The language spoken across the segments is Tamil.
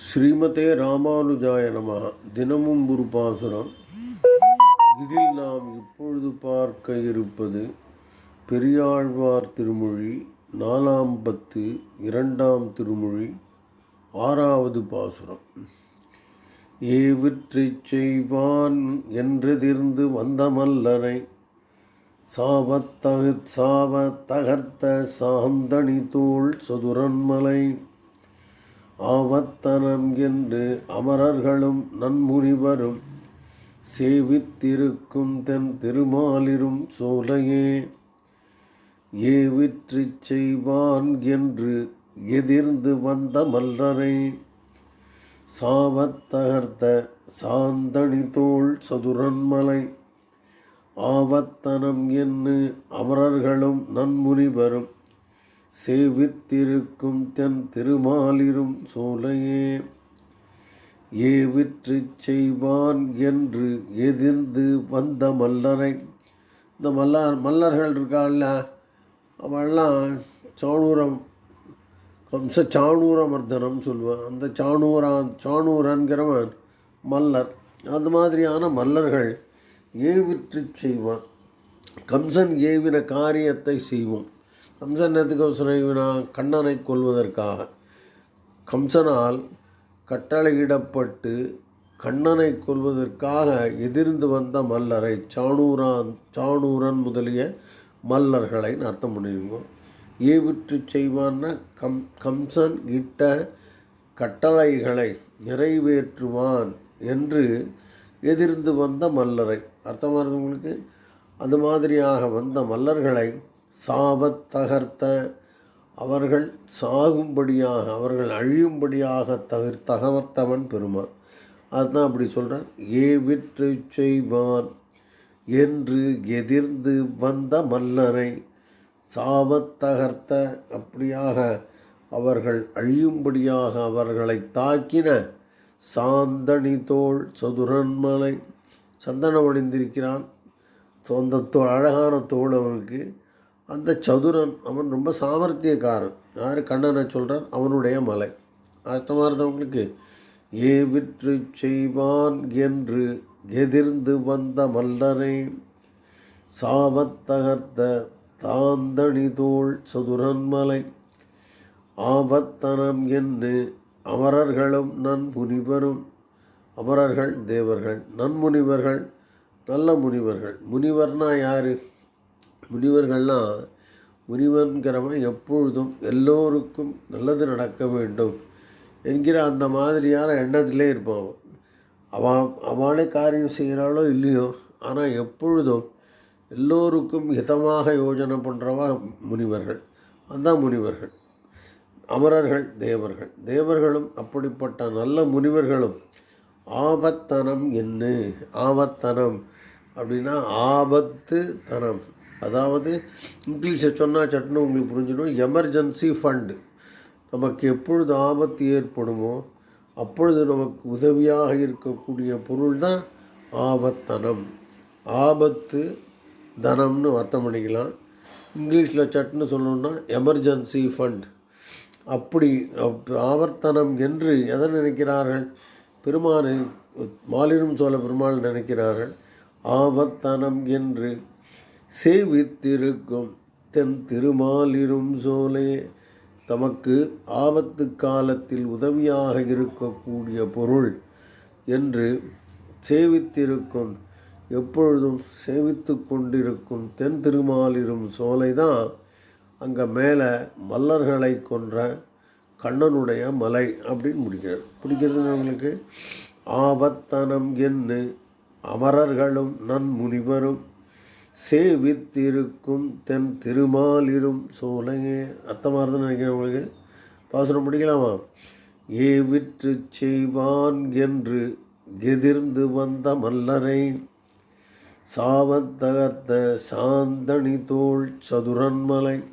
ஸ்ரீமதே ராமானுஜாய நம. தினமும் ஒரு பாசுரம். இதில் நாம் இப்பொழுது பார்க்க இருப்பது பெரியாழ்வார் திருமொழி நாலாம் பத்து இரண்டாம் திருமொழி ஆறாவது பாசுரம். ஏவிற்றைச் செய்வான் என்றெதிர்ந்து வந்த மல்லரை சாவத்தகு சாவ தகர்த்த சாந்தணி தோள் சதுரன்மலை ஆவத்தனம் என்று அமரர்களும் நன்முனிவரும் சேவித்திருக்கும் தென் திருமாலிரும் சோலையே ஏவிற்றுச் செய்வான் என்று எதிர்ந்து வந்த மல்லரை. சாவத்தகர்த்த சாந்தணி தோள் சதுரன்மலை ஆவத்தனம் என்று அமரர்களும் நன்முனிவரும் சேவித்திருக்கும் தென் திருமாலிரும் சோலையே. ஏவிற்று செய்வான் என்று எதிர்ந்து வந்த மல்லரை. இந்த மல்லர் மல்லர்கள் இருக்காள்ல அவெல்லாம் சாணூரம் கம்ச சாணூரமர்தனம் சொல்லுவான் அந்த சாணூரான் சாணூரன்கிறவன் மல்லர். அது மாதிரியான மல்லர்கள் ஏவிற்று செய்வான். கம்சன் ஏவின காரியத்தை செய்வோம். கம்சன் நேரத்துக்கு ஏவினா கண்ணனை கொள்வதற்காக கம்சனால் கட்டளையிடப்பட்டு கண்ணனை கொள்வதற்காக எதிர்ந்து வந்த மல்லரை சாணூரான் சாணூரன் முதலிய மல்லர்களை அர்த்தம் பண்ணியிருக்கோம் ஏவிற்று செய்வான்னா கம் கம்சன் இட்ட கட்டளைகளை நிறைவேற்றுவான் என்று எதிர்ந்து வந்த மல்லரை. அர்த்தமாக உங்களுக்கு? அது மாதிரியாக வந்த மல்லர்களை சாவத் தகர்த்த அவர்கள் சாகும்படியாக அவர்கள் அழியும்படியாக தகர் தகவர்த்தவன் பெருமான். அதுதான் அப்படி சொல்கிறான் ஏவிற்று செய்வான் என்று எதிர்ந்து வந்த மல்லரை சாவத் தகர்த்த அப்படியாக அவர்கள் அழியும்படியாக அவர்களை தாக்கின சாந்தணி தோள் சதுரன்மலை சந்தனம் அணிந்திருக்கிறான். அந்த தோ அழகான தோல் அவனுக்கு. அந்த சதுரன் அவன் ரொம்ப சாமர்த்தியக்காரன். யார் கண்ணனை சொல்கிறான் அவனுடைய மலை. அர்த்தமாக இருந்தவங்களுக்கு ஏ விற்று செய்வான் என்று எதிர்ந்து வந்த மல்லரை சாவத்தகர்த்த தாந்தணி தோள் சதுரன்மலை ஆபத்தனம் என்று அமரர்களும் நன்முனிவரும் அமரர்கள் தேவர்கள். நன்முனிவர்கள் நல்ல முனிவர்கள். முனிவர்னா யார்? முனிவர்கள்லாம் முனிவன்கிறவன் எப்பொழுதும் எல்லோருக்கும் நல்லது நடக்க வேண்டும் என்கிற அந்த மாதிரியான எண்ணத்திலே இருப்பான் அவன். அவளே காரியம் செய்கிறாளோ இல்லையோ ஆனால் எப்பொழுதும் எல்லோருக்கும் ஹிதமாக யோஜனை பண்ணுறவா முனிவர்கள். அந்த முனிவர்கள். அமரர்கள் தேவர்கள். தேவர்களும் அப்படிப்பட்ட நல்ல முனிவர்களும் ஆபத்தனம் என்ன? ஆபத்தனம் அப்படின்னா ஆபத்து தனம். அதாவது இங்கிலீஷை சொன்னால் சட்டுன்னு உங்களுக்கு புரிஞ்சிடும். எமர்ஜென்சி ஃபண்டு நமக்கு எப்பொழுது ஆபத்து ஏற்படுமோ அப்பொழுது நமக்கு உதவியாக இருக்கக்கூடிய பொருள் தான் ஆபத்தனம். ஆபத்து தனம்னு அர்த்தம் பண்ணிக்கலாம். இங்கிலீஷில் சட்டுன்னு சொல்லணுன்னா எமர்ஜென்சி ஃபண்ட் அப்படி ஆவர்த்தனம் என்று எதை நினைக்கிறார்கள்? பெருமானை மாலிரும் சோழ பெருமாள் நினைக்கிறார்கள். ஆபத்தனம் என்று. சேவித்திருக்கும் தென் திருமாலிரும் சோலே. தமக்கு ஆபத்து காலத்தில் உதவியாக இருக்கக்கூடிய பொருள் என்று சேவித்திருக்கும் எப்பொழுதும் சேவித்து கொண்டிருக்கும் தென் திருமாலிரும் சோலை தான் அங்கே மேலே மல்லர்களை கொன்ற கண்ணனுடைய மலை அப்படின்னு முடிக்கிறது. பிடிக்கிறது அவங்களுக்கு ஆபத்தனம் என்று அமரர்களும் நன்முனிவரும் சேவித்திருக்கும் தென் திருமாலிரும் சோலையே. அர்த்தமாக இருந்துன்னு நினைக்கிறேன் உங்களுக்கு. பாசுரம் பிடிக்கலாமா? ஏவிற்று செய்வான் என்று எதிர்ந்து வந்த மல்லரை. சாவத்தகத்த சாந்தணி தோள் சதுரன்மலை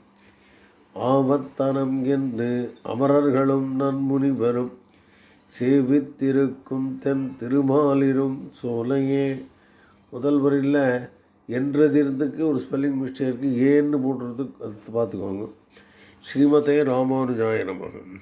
ஆவத்தனம் என்று அமரர்களும் நன்முனிவரும் சேவித்திருக்கும் தென் திருமாலிரும் சோலையே. முதல்வரில் என்றதிர்ந்துக்கு ஒரு ஸ்பெல்லிங் மிஸ்டேக்கு ஏன்னு போட்டுறதுக்கு அது பார்த்துக்கோங்க. ஸ்ரீமதே ராமானுஜாய நமகம்